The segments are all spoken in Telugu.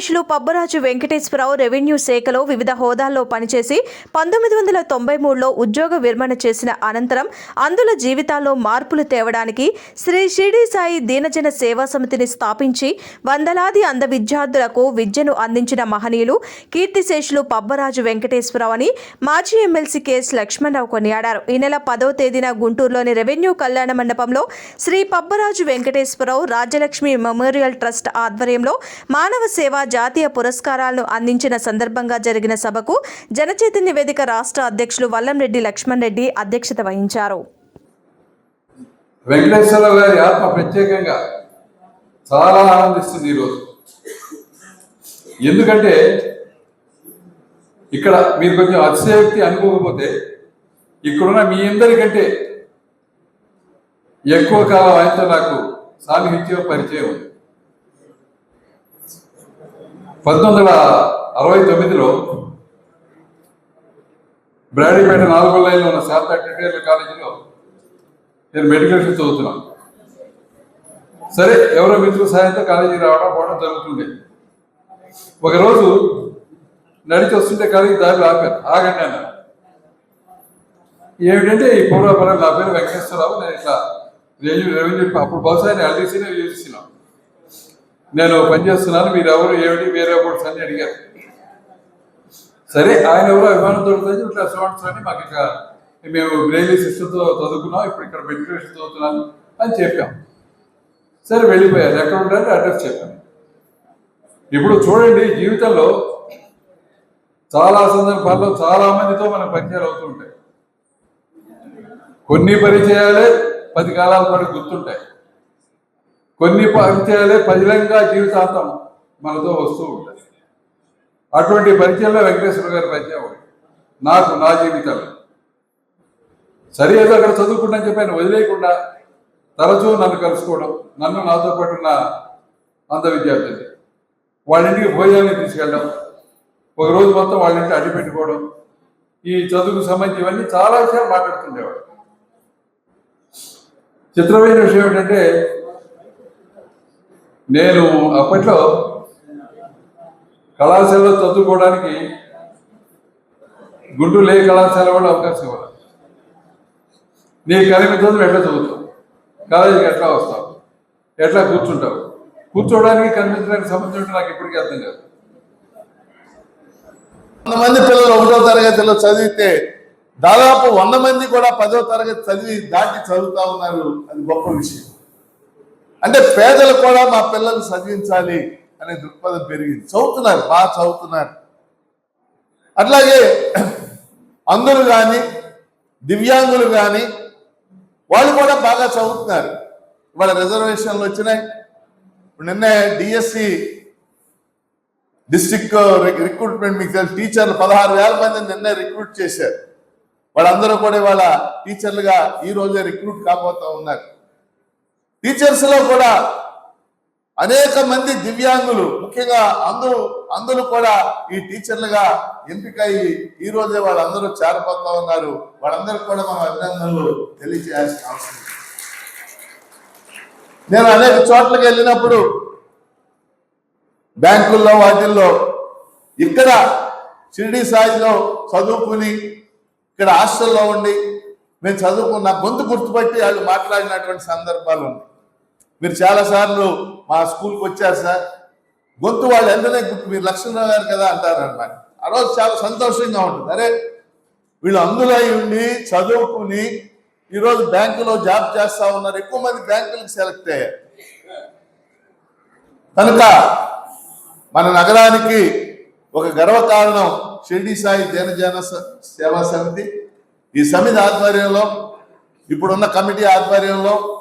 ఆంధ్రప్రదేశ్లో పబ్బరాజు వెంకటేశ్వరరావు రెవెన్యూ శాఖలో వివిధ హోదాల్లో పనిచేసి పంతొమ్మిది వందల తొంభై మూడులో ఉద్యోగ విరమణ చేసిన అనంతరం అందుల జీవితాల్లో మార్పులు తేవడానికి శ్రీ షిరిడి సాయి దీనజన సేవా సమితిని స్థాపించి వందలాది అంధ విద్యార్థులకు విద్యను అందించిన మహనీయులు కీర్తిశేషులు పబ్బరాజు వెంకటేశ్వరరావు అని మాజీ ఎమ్మెల్సీ కెఎస్ లక్ష్మణరావు కొనియాడారు. ఈ నెల పదో తేదీన గుంటూరులోని రెవెన్యూ కళ్యాణ మండపంలో శ్రీ పబ్బరాజు వెంకటేశ్వరరావు రాజ్యలక్ష్మి మెమోరియల్ ట్రస్ట్ ఆధ్వర్యంలో మానవ సేవా జాతీయ పురస్కారాలను అందించిన సందర్భంగా జరిగిన సభకు జనచైతన్య వేదిక రాష్ట్ర అధ్యక్షులు వల్లంరెడ్డి లక్ష్మణ్ రెడ్డి అధ్యక్షత వహించారు. వెంకటేశ్వరరావు గారి ఆత్మ ప్రత్యేకంగా చాలా ఆనందిస్తుంది ఈరోజు ఎందుకంటే ఇక్కడ మీరు కొంచెం అతిశయక్తి అనుకోకపోతే ఇక్కడున్న మీ అందరికంటే ఎక్కువ కాలం ఆయనతో నాకు సాన్నిహిత్యం పరిచయం ఉంది. పంతొమ్మిది వందల అరవై తొమ్మిదిలో బ్రాడీపేట నాలుగో లైన్లో ఉన్న శారదా టెక్నికల్ కాలేజీలో నేను మెడికల్ చదువుతున్నాను సరే ఎవరో మిత్రుల సాయంతో కాలేజీకి రావడం పోవడం జరుగుతుంది. ఒకరోజు నడిచి వస్తుంటే కాలేజీ దారిలో ఆపారు. ఆగండి అన్నారు. ఏమిటంటే ఈ పూర్వపరం నా పేరు వెంకటేశ్వరరావు నేను ఇట్లా రెవెన్యూ రెవెన్యూ అప్పుడు బహుశా నేను ఎల్డీసీనే యూజ్ చేసినాను నేను పనిచేస్తున్నాను మీరు ఎవరు ఏమిటి వేరే బోర్డ్స్ అని అడిగారు. సరే ఆయన ఎవరో అభిమానం దొరుకుతుంది ఇట్లా స్టూడెంట్స్ అని మాకు ఇక మేము బ్రెయిలీ సిస్టమ్తో చదువుకున్నాం ఇప్పుడు ఇక్కడ మెడిటేషన్ చదువుతున్నాను అని చెప్పాం. సరే వెళ్ళిపోయారు. ఎక్కడ ఉండాలి అడ్రస్ చెప్పాను ఇప్పుడు చూడండి జీవితంలో చాలా సందర్భాల్లో చాలా మందితో మన పరిచయాలు అవుతూ ఉంటాయి. కొన్ని పరిచయాలే పది కాలాల పాటు గుర్తుంటాయి. కొన్ని పరిచయాలే పదిలంగా జీవితాంతం మనతో వస్తూ ఉంటాయి. అటువంటి పరిచయంలో వెంకటేశ్వర గారి పరిచయం. నాకు నా జీవితంలో సరే ఏదో అక్కడ చదువుకుంటా చెప్పాను వదిలేయకుండా తరచూ నన్ను కలుసుకోవడం నన్ను నాతో పాటు ఉన్న అంత విద్యార్థులు. వాళ్ళ ఇంటికి భోజనాన్ని తీసుకెళ్ళడం ఒక రోజు మొత్తం వాళ్ళ ఇంటి అడ్డు పెట్టుకోవడం ఈ చదువుకు సంబంధించి ఇవన్నీ చాలా విషయాలు మాట్లాడుతుండేవాడు. చిత్రమైన విషయం ఏంటంటే నేను అప్పట్లో కళాశాలలో చదువుకోవడానికి గుంటూరు ఏ కళాశాల కూడా అవకాశం ఇవ్వాలి నీ కలిపి చదువు ఎట్లా చదువుతావు? కాలేజీకి ఎట్లా వస్తావు? ఎట్లా కూర్చుంటావు? కూర్చోవడానికి కనిపించడానికి సంబంధించి నాకు ఇప్పటికీ అర్థం కాదు. వంద మంది పిల్లలు ఒకటో తరగతిలో చదివితే దాదాపు వంద మంది కూడా పదో తరగతి చదివి దాటి చదువుతా ఉన్నారు. అది గొప్ప విషయం. అంటే పేదలు కూడా మా పిల్లల్ని చదివించాలి అనే దృక్పథం పెరిగింది. చదువుతున్నారు బాగా చదువుతున్నారు. అట్లాగే అందరూ కానీ దివ్యాంగులు కానీ వాళ్ళు కూడా బాగా చదువుతున్నారు. ఇవాళ రిజర్వేషన్లు వచ్చినాయి. ఇప్పుడు నిన్నే డిఎస్సి డిస్టిక్ రిక్రూట్మెంట్ మీకు తెలుసు టీచర్లు పదహారు వేల మందిని నిన్నే రిక్రూట్ చేశారు. వాళ్ళందరూ కూడా వాళ్ళ టీచర్లుగా ఈ రోజే రిక్రూట్ కాబోతా ఉన్నారు. టీచర్స్లో కూడా అనేక మంది దివ్యాంగులు ముఖ్యంగా అందరూ అందరూ కూడా ఈ టీచర్లుగా ఎంపికయ్యి ఈ రోజే వాళ్ళందరూ చేరబోతా ఉన్నారు. వాళ్ళందరికీ కూడా మనం అభినందనలు తెలియజేయాల్సిన అవసరం నేను అనేక చోట్లకి వెళ్ళినప్పుడు బ్యాంకుల్లో వాటిల్లో ఇక్కడ షిరిడి సాయిలో చదువుకుని ఇక్కడ హాస్టల్లో ఉండి మేము చదువుకున్న గొంతు గుర్తుపట్టి వాళ్ళు మాట్లాడినటువంటి సందర్భాలు ఉన్నాయి. మీరు చాలాసార్లు మా స్కూల్కి వచ్చారు సార్. గొంతు వాళ్ళు వెంటనే గుర్తు మీరు లక్ష్మణరావు గారు కదా అంటారు అన్నమాట. ఆ రోజు చాలా సంతోషంగా ఉంటుంది. అరే వీళ్ళు అందులో ఉండి చదువుకుని ఈరోజు బ్యాంకులో జాబ్ చేస్తా ఉన్నారు. ఎక్కువ మంది బ్యాంకులకు సెలెక్ట్ అయ్యారు. కనుక మన నగరానికి ఒక గర్వకారణం షిర్డి సాయి జనజన సేవా సమితి. ఈ సమితి ఆధ్వర్యంలో ఇప్పుడున్న కమిటీ ఆధ్వర్యంలో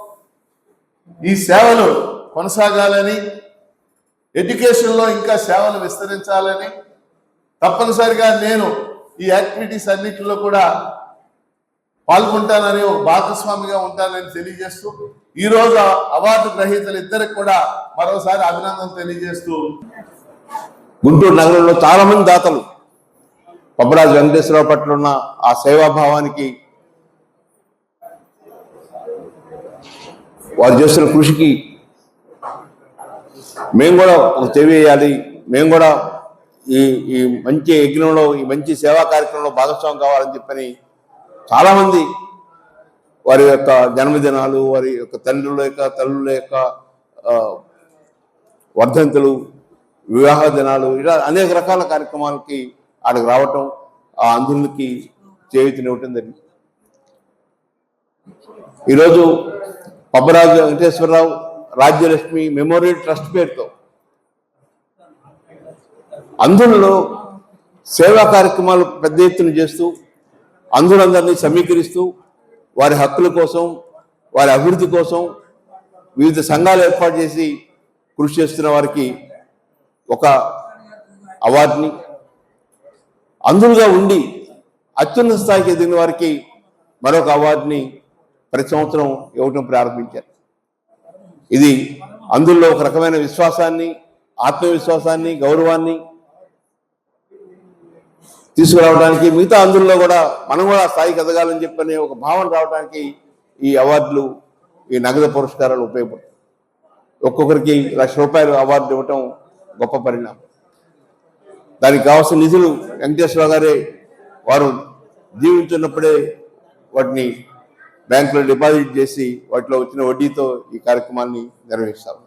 ఈ సేవలు కొనసాగాలని ఎడ్యుకేషన్లో ఇంకా సేవలు విస్తరించాలని తప్పనిసరిగా నేను ఈ యాక్టివిటీస్ అన్నిటిలో కూడా పాల్గొంటానని ఒక భాగస్వామిగా ఉంటానని తెలియజేస్తూ ఈ రోజు అవార్డు గ్రహీతలు ఇద్దరికి కూడా మరోసారి అభినందనలు తెలియజేస్తూ గుంటూరు నగరంలో చాలామంది దాతలు పబ్బరాజు వెంకటేశ్వరరావు పట్ల ఉన్న ఆ సేవాభావానికి వారు చేస్తున్న కృషికి మేము కూడా ఒక చెవి వేయాలి. మేము కూడా ఈ ఈ మంచి యజ్ఞంలో ఈ మంచి సేవా కార్యక్రమంలో భాగస్వామి కావాలని చెప్పని చాలామంది వారి యొక్క జన్మదినాలు వారి యొక్క తండ్రుల యొక్క తల్లుల యొక్క వర్ధంతులు వివాహ దినాలు ఇలా అనేక రకాల కార్యక్రమాలకి ఆడికి రావటం ఆ అందులకి చేయుతూనే ఉంటుంది ఈరోజు పబ్బరాజు వెంకటేశ్వరరావు రాజ్యలక్ష్మి మెమోరియల్ ట్రస్ట్ పేరుతో. అందులో సేవా కార్యక్రమాలు పెద్ద ఎత్తున చేస్తూ అందులందరినీ సమీకరిస్తూ వారి హక్కుల కోసం వారి అభివృద్ధి కోసం వివిధ సంఘాలు ఏర్పాటు చేసి కృషి చేస్తున్న వారికి ఒక అవార్డుని అందులుగా ఉండి అత్యున్నత స్థాయికి ఎదిగిన వారికి మరొక అవార్డుని ప్రతి సంవత్సరం ఇవ్వటం ప్రారంభించారు. ఇది అందులో ఒక రకమైన విశ్వాసాన్ని ఆత్మవిశ్వాసాన్ని గౌరవాన్ని తీసుకురావడానికి మిగతా అందులో కూడా మనం కూడా స్థాయికి ఎదగాలని చెప్పని ఒక భావన రావడానికి ఈ అవార్డులు ఈ నగదు పురస్కారాలు ఉపయోగపడతాయి. ఒక్కొక్కరికి లక్ష రూపాయలు అవార్డు ఇవ్వటం గొప్ప పరిణామం. దానికి కావాల్సిన నిధులు వెంకటేశ్వర గారే వారు జీవించున్నప్పుడే వాటిని బ్యాంకులో డిపాజిట్ చేసి వాటిలో వచ్చిన వడ్డీతో ఈ కార్యక్రమాన్ని నిర్వహిస్తారు